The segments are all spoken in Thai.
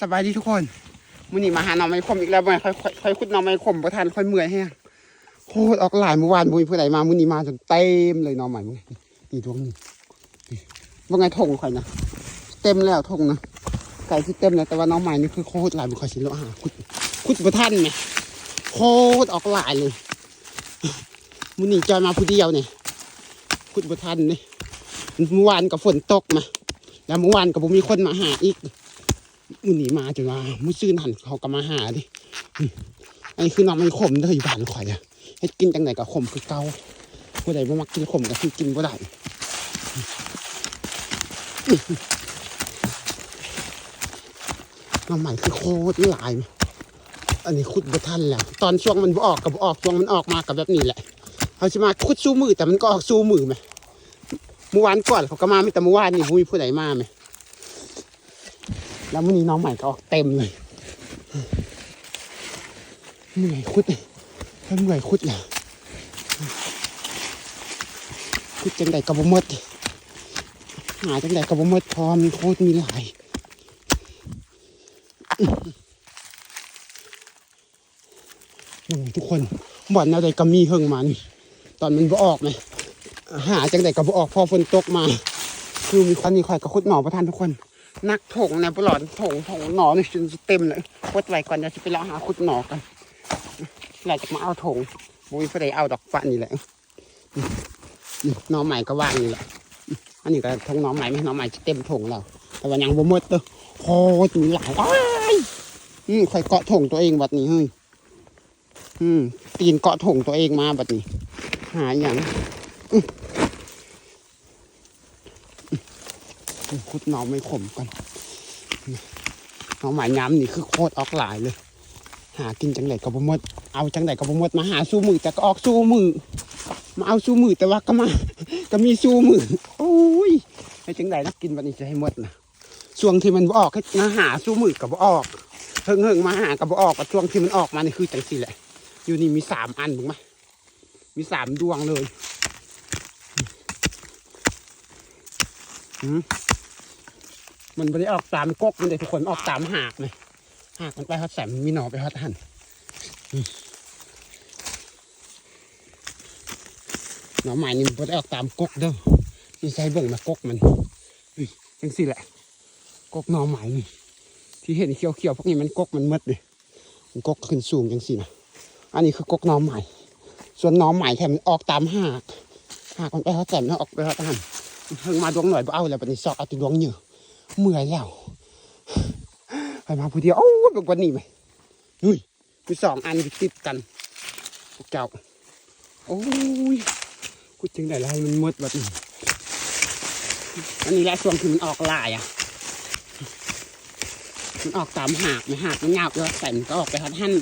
สบายดีทุกคนมื้อนี้มาหาหน่อไม้ขมอีกแล้วบ่ค่อยค่อยค่อยขุดหน่อไม้ขมบ่ทันค่อยเมื่อยแฮงโคตรออกหลายเมื่อวานบ่มีผู้ใดมามื้อนี้มาจนเต็มเลยหน่อไม้มึงนี่ดวงนี้ว่าไงทงข่อยนะเต็มแล้วทงนะไก่ที่เต็มแล้วแต่ว่าหน่อไม้นี่คือโคตรหลายบ่ค่อยสิเลาะหาขุดขุดบ่ทันแหมโคตรออกหลายเลยมื้อนี้จอยมาผู้เดียวนี่ขุดบ่ทันนี่เมื่อวานก็ฝนตกมาแล้วเมื่อวานก็บ่มีคนมาหาอีก มื้อนี้มาจนว่ามื้อซื่อนั่นเขาก็มาหาดิอันนี้คือน้องมันขมเด้ออยู่บ้านข่อยอะให้กินจังไหนก็ขมคือเกาผู้ใดบ่มักกินขมก็คือกินบ่ได้น้ำใหม่คือโคตรหลาย อันนี้ขุดบ่ทันแล้ว ตอนช่วงมันบ่ออกกับออกช่วงมันออกมากับแบบนี้แหละเขาจะมาขุดสู้มือแต่มันก็ออกสู้มือไหมเมื่อวานก่อนเขาก็มาไม่แต่เมื่อวานนี่บ่มีผู้ใดมาไหม แล้ววันนี้น้องใหม่ก็ออกเต็มเลยเหนื่อยคุดถ้าเหนื่อยคุดแหละคุดจังใดกระบมดหาจังใดกระบมดพอมีโคตรมีหลายทุกคนบ่อนอะไรก็มีเฮิงมัน ตอนมันบ่ออกไหมหาจังใดก็บ่ออกพอฝนตกมาคือมีคนนี้คอยกับคุดหมอประทานทุกคน นักถงเนี่ยปลอดถงถงหนอนี่จนเต็มเลยคดไว้ก่อนเดี๋ยวจะไปเลาหาขุดหนอกันเราจะมาเอาถงบุยเพื่อเอาดอกฟ้านี่แหละนี่หนอใหม่ก็ว่างนี่แหละอันนี้ก็ทงหนองใหม่ไหมหนองใหม่จะเต็มถงแล้วแต่ว่ายังบ่หมดเด้อโคตรมีหลายอ้ายอืมคอยเกาะถงตัวเองบัดนี้เฮ้ยอืมตีนเกาะถงตัวเองมาบัดนี้ หาอย่าง ขุดหนอไม่ขมกันน่อไม้ย้ำนี่คือโคตรออกหลายเลย หากินจังไหนกับบ่มดเอาจังไหนกับบ่มดมาหาสู้มือแต่ก็ออกสู้มือ มาเอาสู้มือแต่ว่าก็มา ก็มีสู้มือโอ้ยให้จังไหนนักกินวันนี้จะให้หมดนะช่วงที่มันบ่ออกให้มาหาสู้มือกับบ่ออกเฮิงเฮิงมาหากับบ่ออกกับช่วงที่มันออกมานี่คือจังสี่แหละ อยู่นี่มีสามอันถูกไหมมีสามดวงเลยอืม มันไม่ได้ออกตามกกมันเลยทุกคนออกตามหากเลยหากมันไปฮอดแสมมีหนอไปฮอดหันหน่อไม้นี่มันบ่ได้ออกตามกกเด้อนี่ใช้เบิ่งมากกมันยจังสิแหละ กกหน่อไม้นี่ที่เห็นเขียวๆพวกนี้มันกกมันมืดเลยมันกกขึ้นสูงจังสินะอันนี้คือกกหน่อไม้ส่วนหน่อไม้แถมมันออกตามหากหากมันไปฮอดแสมแล้วออกไปฮอดหันเพิ่งมาดวงหน่อยเอาแล้วบัดนี้ซอกเอาตัวดวงเหยื่อ เมื่อยแล้วไปมาผู้เดียวโอ้ยเป็นวันนี้ไหมนุ้ยมีสองอันติดกันพวกเจ้าโอ้ยกูจึงได้แล้วมันมดแบบนี้อันนี้แหละช่วงที่มันออกลายอะ มันออกตามหากไม่หากมันยาวแล้วแต่มันก็ออกไปทัดท่าน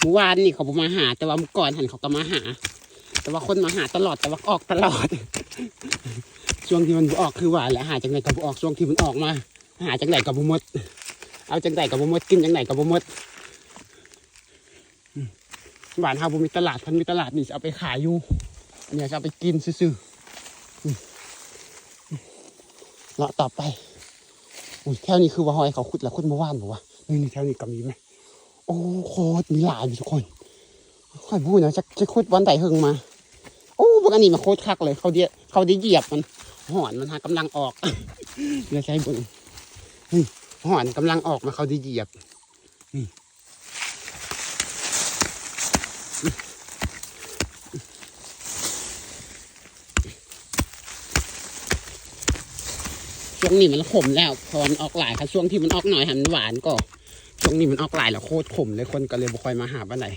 เมื่อวานนี่เขาบมาหา แต่ว่าเมื่อก่อนหันเขาก็มาหา แต่ว่าคนมาหาตลอดแต่ว่าออกตลอด ช่วงที่มันบ่ออกคือหว่าแหละหาจังไหนกับบ่ออกช่วงที่มันออกมา หาจังไหนกับบ่หมด เอาจังไหนกับบ่หมดกินจังไหนกับบ่หมดอืมบ้านเฮาบ่มีตลาดพันมีตลาดนี่จะเอาไปขายอยู่เนี้ยจะเอาไปกินซื่อเลาะต่อไปอุ้ยแถวนี้คือว่าหอยเขาขุดแล้วขุดเมื่อวานบอกว่านี่นี่แถวนี้ก็มีไหมโอ้โคตรมีหลายทุกคนค่อยพูดนะจะจะขุดวันไหนเฮงมา โอ้พวกอันนี้มาโคตรคักเลย เขาเดียเขาได้เหยียบมัน หอนมันหากำลังออกเดี๋ยวใช้บิ่งนี่หอนกำลังออกมาเขาด้เหยียบนี่ช่วงนี้มันขมแล้วพอมันออกหลายค่ะช่วงที่มันออกหน่อยหันหวานก็ช่วงนี้มันออกหลายแล้วโคตรขมเลยคนก็เลยบ่ค่อยมาหาบ้านไหน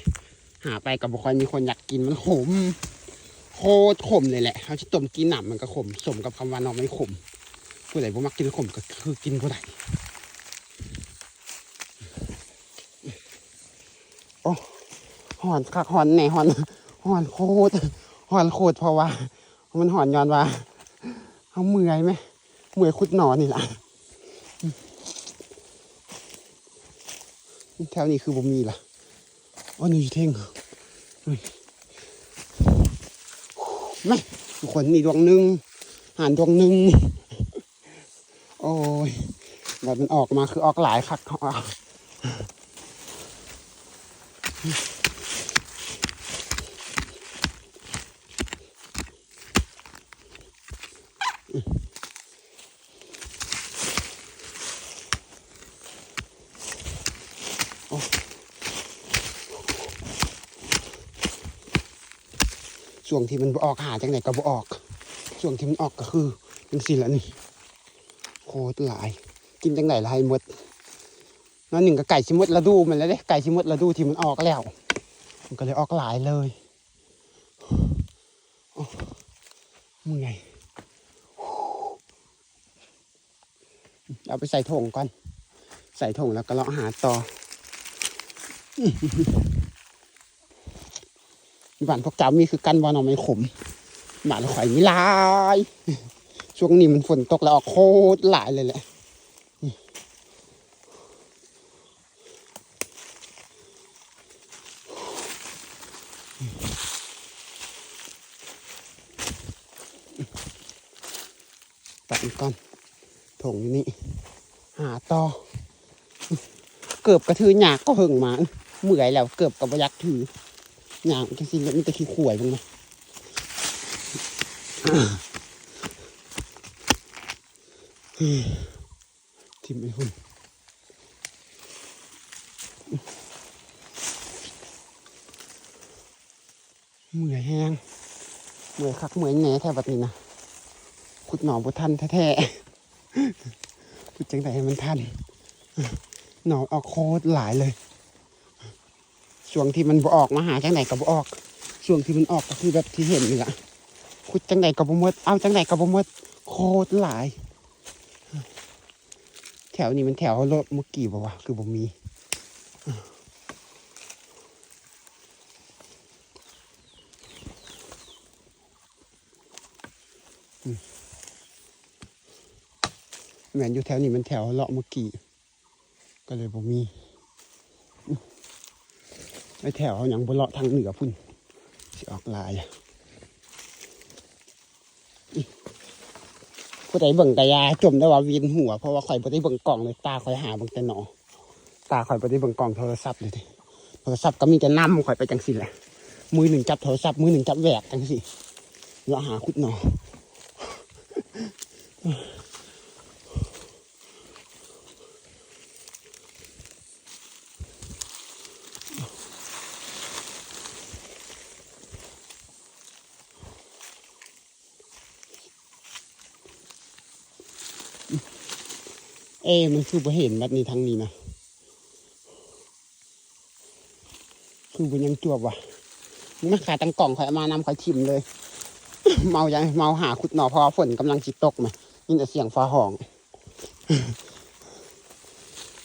หาไปกับบ่ค่อยมีคนอยากกินมันขม โคตรขมเลยแหละเขาจะต้มกินหนำมันก็ขม สมกับคำว่าน้องไม่ขมผู้ใดบ่มักกินขมก็คือกินผู้ใดโอ้หอนคักหอนแหน่หอนหอนโคตรหอนโคตรเพราะว่า มันหอนย้อนว่าเขาเมื่อยไหมเมื่อยคุดหนอนนี่แหละแถวนี้คือบ่มีล่ะอ๋อนี่อยู่เท่ง ไม่ทุกคนมีดวงหนึ่งหานดวงหนึ่งโอ้ยแบบมันออกมาคือออกหลายคัก ช่วงที่มันออกหาจังไหนก็บ่ออก ช่วงที่มันออกก็คือเป็นสิละนี่โคตรหลาย กินจังไหนละให้หมดนั่นหนึ่งก็ไก่ชิมดระดูมันแล้วเด้ไก่ชิมดระดูที่มันออกแล้ว มันก็เลยออกหลายเลยมึงไงเอาไปใส่ถุงก่อน ใส่ถุงแล้วก็เลาะหาต่อ บ้านพวกเจ้ามีคือกันบอลเอาไม่ขมบ้านข่อยมีลาย ช่วงนี้มันฝนตกแล้วออกโคตรหลายเลยแหละตัดอีกก่อนถงอยู่นี่ หาต่อ เกือบกระทือหยากก็เพิ่งมาเมื่อยแล้วเกือบกับยักถือ หยากจังสิแล้วมันจะขี้ข่วยบ้งไหมทิมไอ้หุ่นเมื่อยแห้งเมื่อยคักเมื่อยแหน่แทบแบบนี้นะขุดหนอบุทันแท้ๆขุดจังไดให้มันทันหนอออกโคตรหลายเลย ช่วงที่มันบ่ออกมาหาจังไหนก็บ่ออก ช่วงที่มันออกก็คือแบบที่เห็นนี่แหละขุดจังไหนก็บ่หมดเอาจังไหนก็บ่หมดโคตรหลาย แถวนี้มันแถวรถเมื่อกี้บ่วะคือบ่มีแมนอยู่แถวนี้มันแถวเลาะเมื่อกี้ก็เลยบ่มี ไอแถวอย่างบนเลาะทางเหนือพุ่นสิออกลายผู้ใดเบิ่งแต่ยาจมได้ว่าเวียนหัวเพราะว่าข่อยบ่ได้เบิ่งกล่องเลยตาข่อยหาเบิ่งแต่หนอตาข่อยบ่ได้เบิ่งกล่องโทรศัพท์เลยดิโทรศัพท์ก็มีแต่น้ำข่อยไปจังสิแหละมือหนึ่งจับโทรศัพท์มือหนึ่งจับแหวกจังสิแล้วหาคุดหนอ เอ้มันคือบ่เห็นแบบนี้ทางนี้นะคือบ่ยังจวบว่ะมันขายตังกล่องข่อยมานำข่อยชิมเลย เมายังเมาหาขุดหน่อพราะว่าฝนกำลังจิตตกมายินแต่เสียงฟ้าห้อง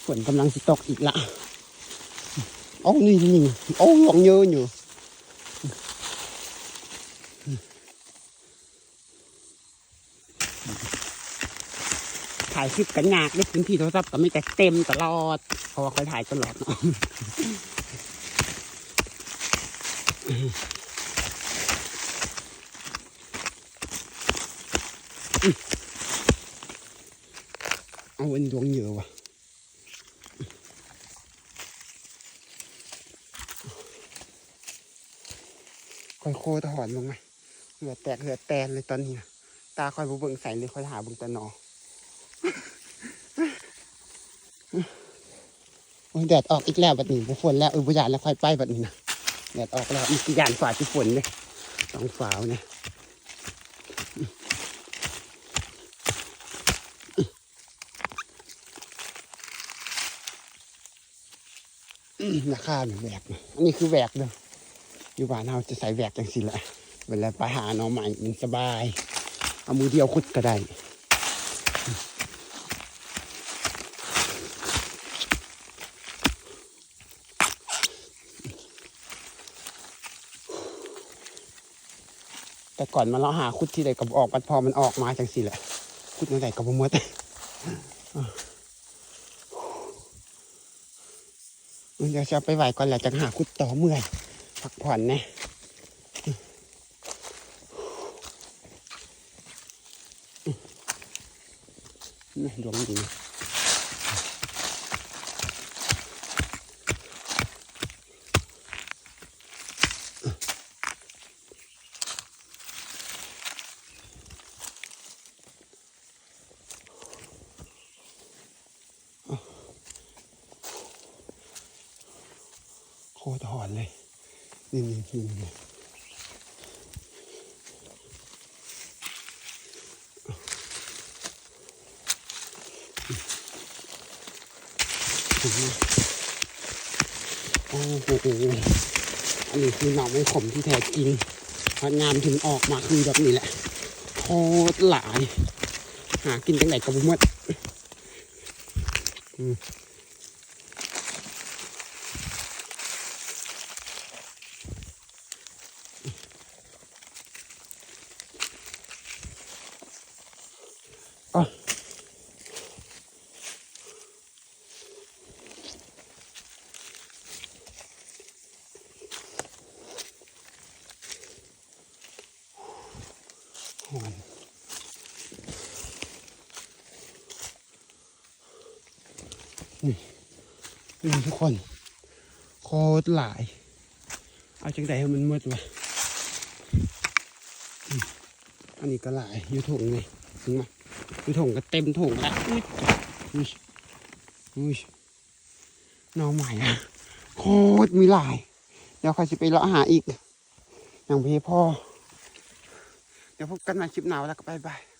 ฝนกำลังจิตตกอีกละโอ้นี่นี่โอ้หลงเยอะอยู่ ถ่ายคลิปกันยากได้พื้นที่โทรศัพท์ก็ไม่แต่เต็มตลอดเพราะว่าคยถ่ายตลอดเนาะเอาเอ็นดวงเยอะว่ะค่อยโคตรหอนลงไหมเหลือแตกเหลือแตนเลยตอนนี้ ตาคอยบ่เบิ่งใส่เลยคอยหาเบิ่งต่หนอ โอ้ยแดดออกอีกแล้วบัดนี้บ่ฝนแล้วเออบ่ยานแล้วค่อยไปบัดนี้นะแดดออกแล้วอีกสิยานฝ่าที่ฝนเลยสองฝาวเนี่ยอืมราคาเนี่ยแหวกอันนี้คือแหวกเด้ออยู่บ้านเราจะใส่แหวกจังสิแหละเวลาไปหาน้องใหม่มันสบาย เอามือเดียวขุดก็ได้ แต่ก่อนมาเราหาคุดที่ใดกับออกปัดพอมันออกมาจังสิแหละ คุดนั่นใดกับบ่หมดเดี๋ยวจะไปไหวก่อนแหละจะหาคุดต่อเมื่อยพักผ่อนนะนี่ดวงดีนะ คตรหอนเลย นี่นี่นี่นี่โอ้โหอันนี้คือหน่อไม้ขมที่แท้จริงพองามถึงออกมาคือแบบนี้แหละโคตรหลาย หากินจังไหนกับบุ้มดอืม หอนนี่ทุกคน โคตรหลาย เอาจังใดให้มันมืดวะอันนี้ก็หลายอยู่ถุงเลยถึงมาอยู่ถุงก็เต็มถุงแล้วอุ้ยอุ้ยอุ้ยน้องใหม่อะโคตรมีหลาย เดี๋ยวใครจะไปเลาะหาอีก อย่างพี่พ่อ ดี๋ยวพบกันใหม่คลิปหนาวแล้วก็บายบาย